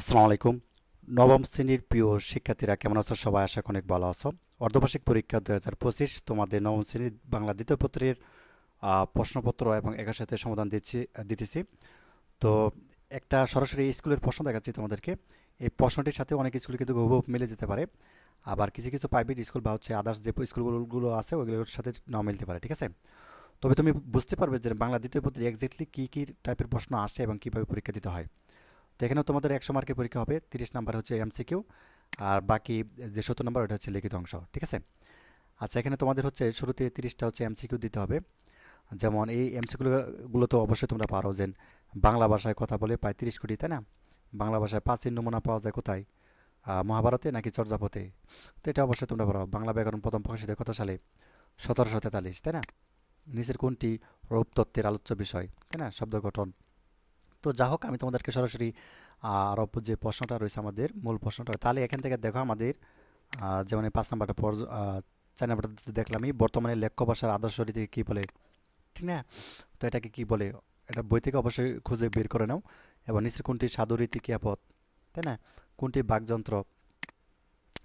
আসসালামু আলাইকুম। নবম শ্রেণির প্রিয় শিক্ষার্থীরা, কেমন আছো? সবাই আশা অনেক ভালো আছো। অর্ধবার্ষিক পরীক্ষা দু হাজার পঁচিশ, তোমাদের নবম শ্রেণির বাংলা দ্বিতীয় পত্রের প্রশ্নপত্র এবং একার সাথে সমাধান দিচ্ছি, দিতেছি। তো একটা সরাসরি স্কুলের প্রশ্ন দেখাচ্ছি তোমাদেরকে। এই প্রশ্নটির সাথে অনেক স্কুল কিন্তু হুবহু মিলে যেতে পারে। আবার কিছু কিছু প্রাইভেট স্কুল বা হচ্ছে আদার্স যে স্কুলগুলো আছে ওইগুলোর সাথে নাও মিলতে পারে, ঠিক আছে? তবে তুমি বুঝতে পারবে যে বাংলা দ্বিতীয় পত্রে এক্স্যাক্টলি কী কী টাইপের প্রশ্ন আসে এবং কীভাবে পরীক্ষা দিতে হয়। তো তোমাদের একশো মার্কের পরীক্ষা হবে, তিরিশ নাম্বার হচ্ছে এমসিকিউ আর বাকি যে সত্তর নাম্বার ওটা হচ্ছে লিখিত অংশ, ঠিক আছে? আচ্ছা এখানে তোমাদের হচ্ছে শুরুতে তিরিশটা হচ্ছে এমসিকিউ দিতে হবে। যেমন এই এমসিকিউগুলো তো অবশ্যই তোমরা পারো যে বাংলা ভাষায় কথা বলে প্রায় তিরিশ কোটি, তাই না? বাংলা ভাষায় পাঁচের নমুনা পাওয়া যায় কোথায়? মহাভারতে নাকি চর্যাপথে? তো এটা অবশ্যই তোমরা পারো। বাংলা ব্যাকরণ প্রথম প্রকাশিত কত সালে? সতেরোশো তেতাল্লিশ, তাই না? নিচের কোনটি রূপ তত্ত্বের আলোচ্য বিষয়, তাই না? শব্দ গঠন। তো যা হোক আমি তোমাদেরকে সরাসরি আরও যে প্রশ্নটা রয়েছে আমাদের মূল প্রশ্নটা তাহলে এখান থেকে দেখো আমাদের যেমন এই পাঁচ নাম্বারটা পর চার নাম্বারটা দেখলামই বর্তমানে লেখ্য ভাষার আদর্শ রীতি কী বলে? ঠিক না? তো এটাকে কী বলে? এটা বই থেকে অবশ্যই খুঁজে বের করে নাও। এবং নিচের কোনটি সাধু রীতি ক্রিয়াপদ তাই না? কোনটি বাকযন্ত্র?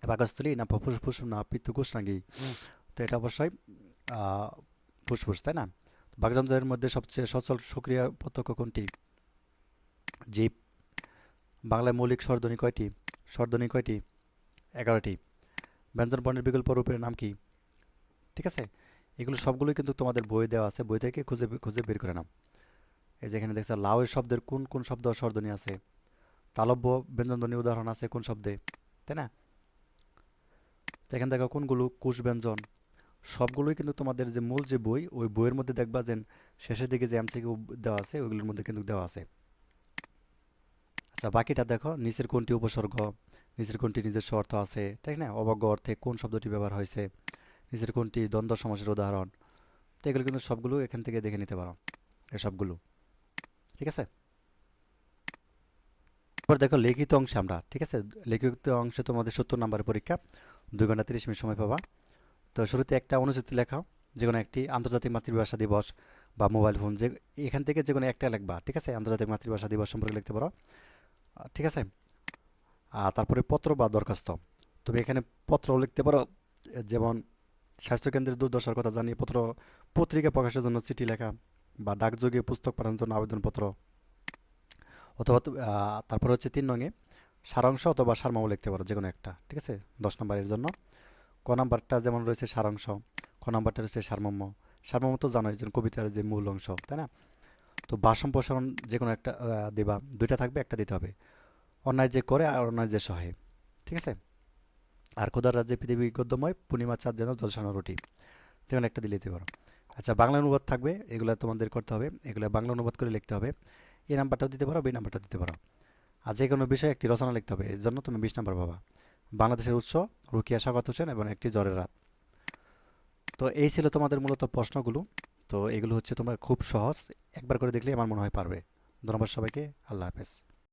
বাকস্থলী না ফুসফুস না পিত্তকুশ নাকি? তো এটা অবশ্যই ফুসফুস তাই না? বাকযন্ত্রের মধ্যে সবচেয়ে সচল সক্রিয় প্রত্যক্ষ কোনটি? জীব বাংলায় মৌলিক স্বরধ্বনি কয়টি? স্বরধ্বনি কয়টি? এগারোটি। ব্যঞ্জন বর্ণের বিকল্প রূপের নাম কি? ঠিক আছে? এগুলো সবগুলোই কিন্তু তোমাদের বই দেওয়া আছে। বই থেকে খুঁজে খুঁজে বের করে নাও। এই যেখানে দেখছ, লাউয়ের শব্দের কোন কোন শব্দ স্বরধ্বনি আছে? তালব্য ব্যঞ্জনধ্বনি উদাহরণ আছে কোন শব্দে? তাই না? এখানে দেখো কোনগুলো? কুশ ব্যঞ্জন। সবগুলোই কিন্তু তোমাদের যে মূল যে বই, ওই বইয়ের মধ্যে দেখবা যে শেষের দিকে যে এমসিকিউ দেওয়া আছে, ওইগুলোর মধ্যে কিন্তু দেওয়া আছে। আচ্ছা বাকিটা দেখো, নিচের কোনটি উপসর্গ? নিচের কোনটি নিজস্ব অর্থ আছে? তাই না? অবজ্ঞ অর্থে কোন শব্দটি ব্যবহার হয়েছে? নিচের কোনটি দ্বন্দ্ব সমাসের উদাহরণ? তো এগুলো কিন্তু সবগুলো এখান থেকে দেখে নিতে পারো এসবগুলো ঠিক আছে? এবার দেখো, লিখিত অংশে আমরা, ঠিক আছে? লিখিত অংশে তোমাদের সত্তর নাম্বারের পরীক্ষা, দুই ঘণ্টা তিরিশ মিনিট সময় পাবা। তো শুরুতে একটা অনুচিতি লেখাও, যে কোনো একটি আন্তর্জাতিক মাতৃভাষা দিবস বা মোবাইল ফোন, যে এখান থেকে যে কোনো একটা লিখবা, ঠিক আছে? আন্তর্জাতিক মাতৃভাষা দিবস সম্পর্কে লিখতে পারো। ঠিক আছে? তারপরে পত্র বা দরখাস্ত। তুমি এখানে পত্র লিখতে পারো, যেমন স্বাস্থ্যকেন্দ্রের দুর্দশার কথা জানিয়ে পত্র, পত্রিকা প্রকাশের জন্য চিঠি লেখা বা ডাকযোগে পুস্তক পাঠানোর জন্য আবেদনপত্র। অথবা তারপরে হচ্ছে তিন নঙে সারাংশ অথবা সারমর্ম লিখতে পারো যে কোনো একটা, ঠিক আছে? দশ নম্বরের জন্য। ক নাম্বারটা যেমন রয়েছে সারাংশ ক নাম্বারটা রয়েছে সারমর্ম। সারমর্ম তো জানোই যে কবিতার যে মূল অংশ, তাই না? তো বা সম্প্রসারণ যে কোনো একটা দিবা, দুইটা থাকবে, একটা দিতে হবে। অন্যায় যে করে আর অন্যায় যে সহে, ঠিক আছে? আর খোদার রাজ্যে পৃথিবী গদ্যময় পূর্ণিমা চাঁদ যেন জলসানো রুটি। যে কোনো একটা দিলে দিতে পারো। আচ্ছা বাংলা অনুবাদ থাকবে, এগুলো তোমাদের করতে হবে, এগুলো বাংলা অনুবাদ করে লিখতে হবে। এই নাম্বারটাও দিতে পারো, এই নাম্বারটাও দিতে পারো। আর যে কোনো বিষয়ে একটি রচনা লিখতে হবে, এর জন্য তুমি বিশ নাম্বার পাবা। বাংলাদেশের উৎস, রুকিয়া স্বাগত হোসেন এবং একটি জ্বরের রাত। তো এই ছিল তোমাদের মূলত প্রশ্নগুলো। তো এগুলো হচ্ছে তোমার খুব সহজ। একবার করে দেখলে আমার মনে হয় পারবে। ধন্যবাদ সবাইকে। আল্লাহ হাফেজ।